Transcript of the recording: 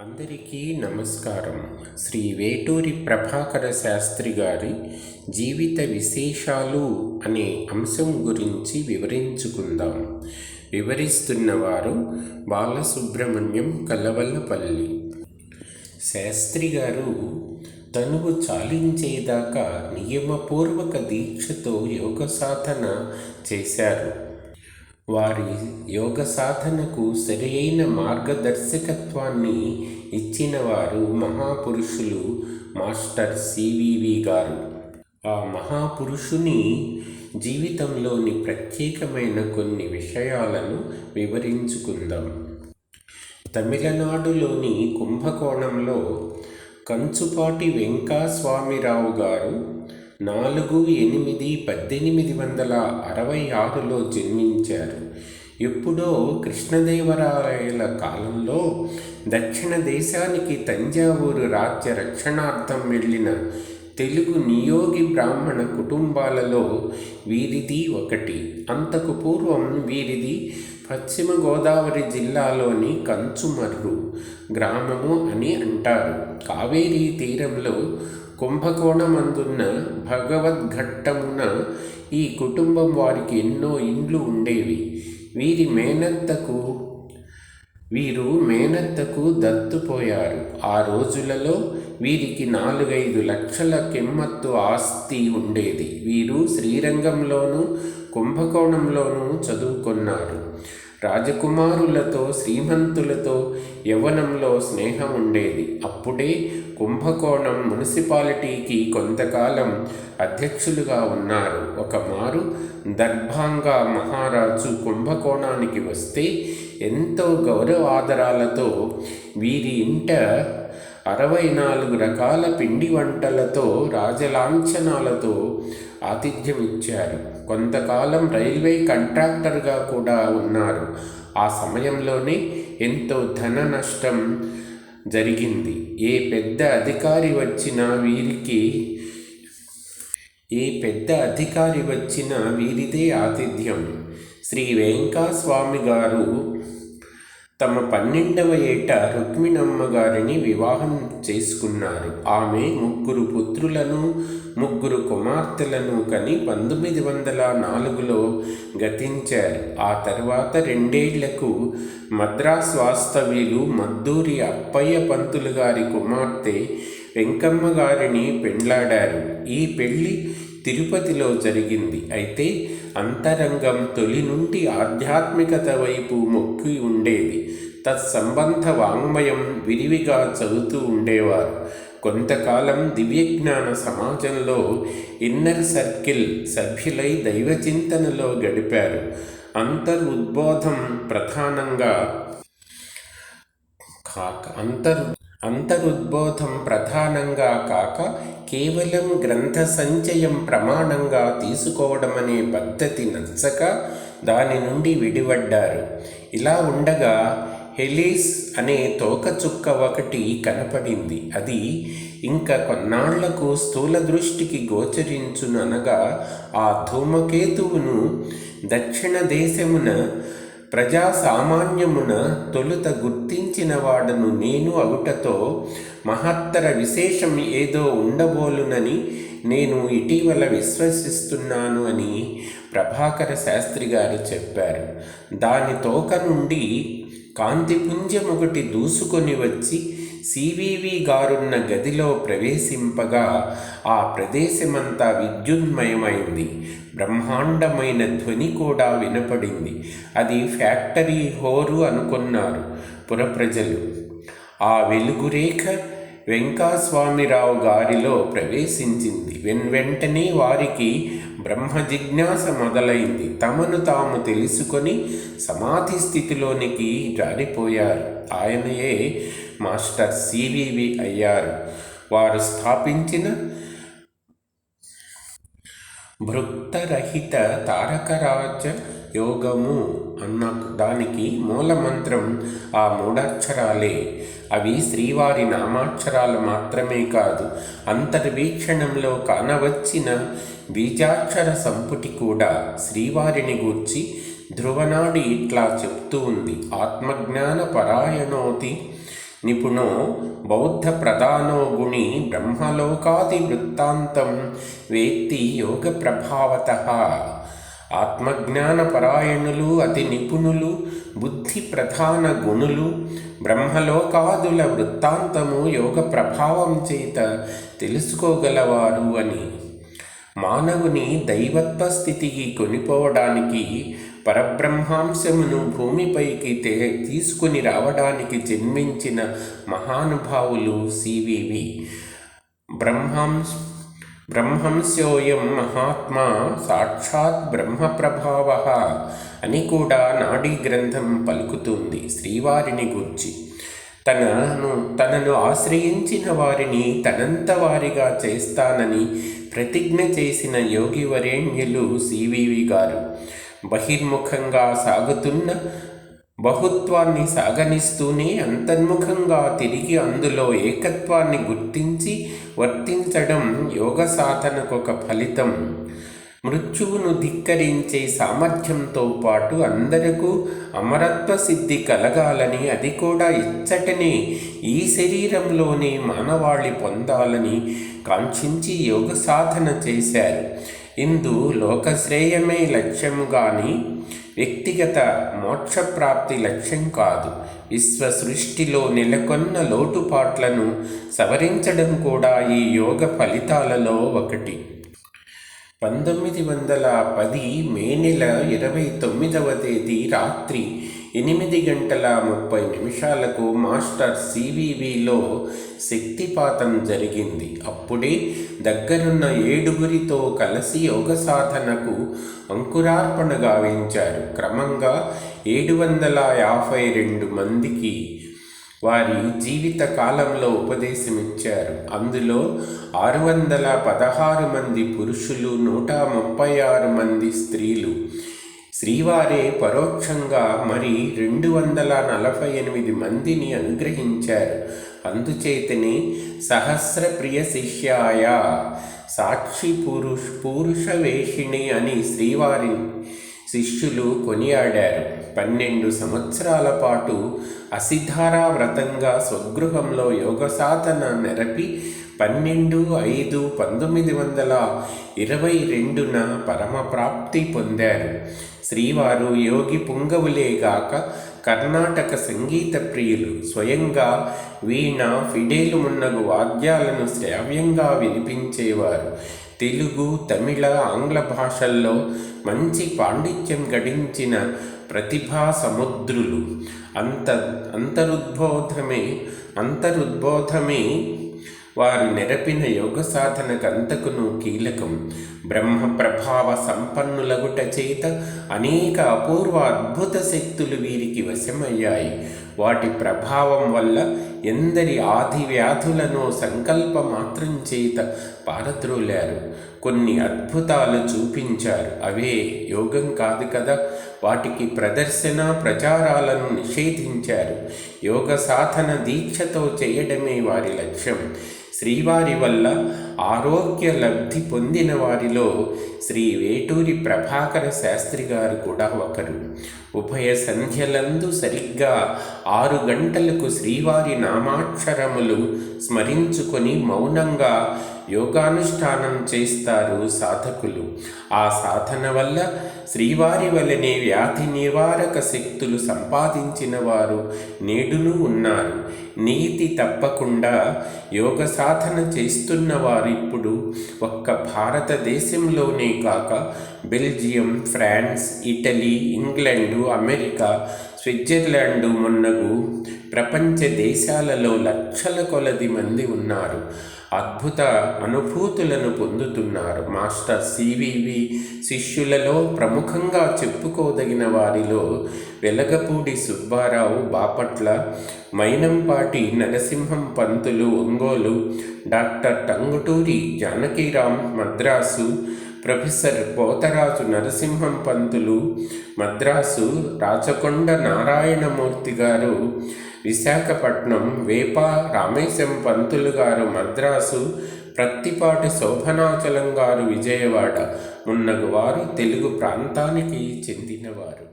అందరికీ నమస్కారం. శ్రీ వేటూరి ప్రభాకర శాస్త్రి గారి జీవిత విశేషాలు అనే అంశం గురించి వివరించుకుందాం. వివరిస్తున్నవారు బాలసుబ్రహ్మణ్యం కలవల్లపల్లి. శాస్త్రి గారు తనువు చాలించేదాకా నియమపూర్వక దీక్షతో యోగ సాధన చేశారు. వారి యోగ సాధనకు సరియైన మార్గదర్శకత్వాన్ని ఇచ్చిన వారు మహాపురుషులు మాస్టర్ సివివి గారు. ఆ మహాపురుషుని జీవితంలోని ప్రత్యేకమైన కొన్ని విషయాలను వివరించుకుందాం. తమిళనాడులోని కుంభకోణంలో కంచుపాటి వెంకాస్వామిరావు గారు నాలుగు ఎనిమిది పద్దెనిమిది వందల అరవై ఆరులో జన్మించారు. ఎప్పుడో కృష్ణదేవరాయల కాలంలో దక్షిణ దేశానికి తంజావూరు రాజ్య రక్షణార్థం వెళ్ళిన తెలుగు నియోగి బ్రాహ్మణ కుటుంబాలలో వీరిది ఒకటి. అంతకు పూర్వం వీరిది పశ్చిమ గోదావరి జిల్లాలోని కంచుమర్రు గ్రామము అని అంటారు. కావేరీ తీరంలో కుంభకోణమందున్న భగవద్ఘట్టమున ఈ కుటుంబం వారికి ఎన్నో ఇండ్లు ఉండేవి. వీరి మేనత్తకు వీరు మేనత్తకు దత్తుపోయారు ఆ రోజులలో వీరికి నాలుగైదు లక్షల కెమ్మత్తు ఆస్తి ఉండేది. వీరు శ్రీరంగంలోనూ కుంభకోణంలోనూ చదువుకున్నారు. రాజకుమారులతో శ్రీమంతులతో యవ్వనంలో స్నేహం ఉండేది. అప్పుడే కుంభకోణం మున్సిపాలిటీకి కొంతకాలం అధ్యక్షులుగా ఉన్నారు. ఒక మారు దర్భాంగా మహారాజు కుంభకోణానికి వస్తే ఎంతో గౌరవాదరాలతో వీరి ఇంట అరవై నాలుగు రకాల పిండి వంటలతో రాజలాంఛనాలతో ఆతిథ్యం ఇచ్చారు. కొంతకాలం రైల్వే కంట్రాక్టర్గా కూడా ఉన్నారు. ఆ సమయంలోనే ఎంతో ధన నష్టం జరిగింది. ఏ పెద్ద అధికారి వచ్చిన వీరికి ఏ పెద్ద అధికారి వచ్చిన వీరిదే ఆతిథ్యం. శ్రీ వెంకటస్వామి గారు తమ పన్నెండవ ఏట రుక్మిణమ్మ గారిని వివాహం చేసుకున్నారు. ఆమె ముగ్గురు పుత్రులను ముగ్గురు కుమార్తెలను కని పంతొమ్మిది వందల నాలుగులో గతించారు. ఆ తర్వాత రెండేళ్ళకు మద్రాస్ వాస్తవ్యులు మద్దూరి అప్పయ్య పంతులు గారి కుమార్తె వెంకమ్మ గారిని పెండ్లాడారు. ఈ పెళ్ళి తిరుపతిలో జరిగింది. అయితే అంతరంగం తొలి నుండి ఆధ్యాత్మికత వైపు మొక్కి ఉండేది. తత్సంబంధ వాంగ్మయం విరివిగా చదువుతూ ఉండేవారు. కొంతకాలం దివ్యజ్ఞాన సమాజంలో ఇన్నర్ సర్కిల్ సభ్యులై దైవచింతనలో గడిపారు. అంతర్ ఉద్బోధం ప్రధానంగా కాక అంతర్ అంతరుద్బోధం ప్రధానంగా కాక కేవలం గ్రంథ సంచయం ప్రమాణంగా తీసుకోవడమనే పద్ధతి నచ్చక దాని నుండి విడిపడ్డారు ఇలా ఉండగా హెలీస్ అనే తోకచుక్క ఒకటి కనపడింది. అది ఇంకా కొన్నాళ్ళకు స్థూల దృష్టికి గోచరించుననగా ఆ ధూమకేతువును దక్షిణ దేశమున ప్రజా సామాన్యమున తొలుత గుర్తించిన వాడను నేను అగుటతో మహత్తర విశేషం ఏదో ఉండబోలునని నేను ఇటీవల విశ్వసిస్తున్నాను అని ప్రభాకర శాస్త్రి గారు చెప్పారు. దాని తోక నుండి కాంతిపుంజం ఒకటి దూసుకొని వచ్చి సివివి గారున్న గదిలో ప్రవేశింపగా ఆ ప్రదేశమంతా విద్యున్మయమైంది. బ్రహ్మాండమైన ధ్వని కూడా వినపడింది. అది ఫ్యాక్టరీ హోరు అనుకున్నారు పురప్రజలు. ఆ వెలుగురేఖ వెంకటస్వామిరావు గారిలో ప్రవేశించింది. వెన్ వెంటనే వారికి బ్రహ్మ జిజ్ఞాస మొదలైంది. తమను తాము తెలుసుకొని సమాధి స్థితిలోనికి జారిపోయారు. ఆయనయే మాస్టర్ సివివి అయ్యారు. వారు స్థాపించిన భృక్తరహిత తారకరాజ యోగము అన్న దానికి మూలమంత్రం ఆ మూడాక్షరాలే. అవి శ్రీవారి నామాక్షరాలు మాత్రమే కాదు అంతర్వీక్షణంలో కానవచ్చిన బీజాక్షర సంపుటి కూడా శ్రీవారిని గూర్చి ధ్రువనాడి ఇట్లా చెప్తూ ఉంది. ఆత్మజ్ఞాన పరాయణోతి నిపుణో బౌద్ధ ప్రధానో గుణి బ్రహ్మలోకాది వృత్తాంతం వేత్తి యోగ ప్రభావత ఆత్మజ్ఞాన పరాయణులు అతి నిపుణులు బుద్ధి ప్రధాన గుణులు బ్రహ్మలోకాదుల వృత్తాంతము యోగ ప్రభావం చేత తెలుసుకోగలవారు అని. మానవుని దైవత్వ స్థితికి కొనిపోవడానికి పరబ్రహ్మాంశమును భూమిపైకి తే తీసుకుని రావడానికి జన్మించిన మహానుభావులు సివివి బ్రహ్మాంశ బ్రహ్మంశోయం మహాత్మా సాక్షాత్ బ్రహ్మప్రభావ అని కూడా నాడీ గ్రంథం పలుకుతుంది శ్రీవారిని గూర్చి. తనను తనను ఆశ్రయించిన వారిని తనంత వారిగా చేస్తానని ప్రతిజ్ఞ చేసిన యోగి వరేణ్యులు సివివి గారు. బహిర్ముఖంగా సాగుతున్న బహుత్వాన్ని సాగనిస్తూనే అంతర్ముఖంగా తిరిగి అందులో ఏకత్వాన్ని గుర్తించి వర్తించడం యోగ సాధనకు ఒక ఫలితం. మృత్యువును ధిక్కరించే సామర్థ్యంతో పాటు అందరకు అమరత్వ సిద్ధి కలగాలని అది కూడా ఇచ్చటనే ఈ శరీరంలోనే మానవాళి పొందాలని కాంక్షించి యోగ సాధన చేశారు. ఇందు లోకశ్రేయమే లక్ష్యం కానీ వ్యక్తిగత మోక్షప్రాప్తి లక్ష్యం కాదు. విశ్వ సృష్టిలో నెలకొన్న లోటుపాట్లను సవరించడం కూడా ఈ యోగ ఫలితాలలో ఒకటి. పంతొమ్మిది వందల పది మే నెల ఇరవై తొమ్మిదవ తేదీ రాత్రి ఎనిమిది గంటల ముప్పై నిమిషాలకు మాస్టర్ సివివిలో శక్తిపాతం జరిగింది. అప్పుడే దగ్గరున్న ఏడుగురితో కలిసి యోగ సాధనకు అంకురార్పణ గావించారు. క్రమంగా ఏడు వందల యాభై రెండు మందికి వారి జీవిత కాలంలో ఉపదేశమిచ్చారు. అందులో ఆరు వందల పదహారు మంది పురుషులు నూట ముప్పై ఆరు మంది స్త్రీలు. శ్రీవారే పరోక్షంగా మరి రెండు వందల నలభై ఎనిమిది మందిని అనుగ్రహించారు. అందుచేతనే సహస్ర ప్రియ శిష్యాయ సాక్షి పురుష్ పురుష వేషిణి అని శ్రీవారి శిష్యులు కొనియాడారు. పన్నెండు సంవత్సరాల పాటు అసిధారా వ్రతంగా స్వగృహంలో యోగ సాధన నెరపి పన్నెండు ఐదు పంతొమ్మిది వందల ఇరవై రెండున పరమప్రాప్తి పొందారు. శ్రీవారు యోగి పుంగవులేగాక కర్ణాటక సంగీత ప్రియులు స్వయంగా వీణ ఫిడేలు మున్నగు వాద్యాలను శ్రావ్యంగా వినిపించేవారు. తెలుగు తమిళ ఆంగ్ల భాషల్లో మంచి పాండిత్యం గడించిన ప్రతిభా సముద్రులు. అంత అంతరుద్బోధమే అంతరుద్బోధమే వారు నెరపిన యోగ సాధనకంతకును కీలకం. బ్రహ్మ ప్రభావ సంపన్నులగుట చేత అనేక అపూర్వ అద్భుత శక్తులు వీరికి వశమయ్యాయి. వాటి ప్రభావం వల్ల ఎందరి ఆది వ్యాధులను సంకల్ప మాత్రం చేత పారద్రోలారు. కొన్ని అద్భుతాలు చూపించారు. అవే యోగం కాదు కదా. వాటికి ప్రదర్శన ప్రచారాలను నిషేధించారు. యోగ సాధన దీక్షతో చేయడమే వారి లక్ష్యం. శ్రీవారి వల్ల ఆరోగ్య లబ్ధి పొందిన వారిలో శ్రీ వేటూరి ప్రభాకర శాస్త్రి గారు కూడా ఒకరు. ఉభయ సంధ్యలందు సరిగ్గా ఆరు గంటలకు శ్రీవారి నామాక్షరములు స్మరించుకొని మౌనంగా యోగానుష్ఠానం చేస్తారు సాధకులు. ఆ సాధన వల్ల శ్రీవారి వలనే వ్యాధి నివారక శక్తులు సంపాదించిన వారు నేడును ఉన్నారు. నీతి తప్పకుండా యోగ సాధన చేస్తున్న వారిప్పుడు ఒక్క భారతదేశంలోనే కాక Belgium France Italy England America Switzerland మొన్నగు ప్రపంచ దేశాలలో లక్షల కొలది మంది ఉన్నారు. అద్భుత అనుభూతులను పొందుతున్నారు. మాస్టర్ సివివి శిష్యులలో ప్రముఖంగా చెప్పుకోదగిన వారిలో వెలగపూడి సుబ్బారావు బాపట్ల మైనంపాటి నరసింహం పంతులు ఒంగోలు డాక్టర్ టంగుటూరి జానకీరాం మద్రాసు ప్రొఫెసర్ పోతరాజు నరసింహం పంతులు మద్రాసు రాచకొండ నారాయణమూర్తి గారు విశాఖపట్నం వేప రామేశం పంతులు గారు మద్రాసు ప్రత్తిపాటి శోభనాచలం గారు విజయవాడ. మున్నగు వారు తెలుగు ప్రాంతానికి చెందినవారు.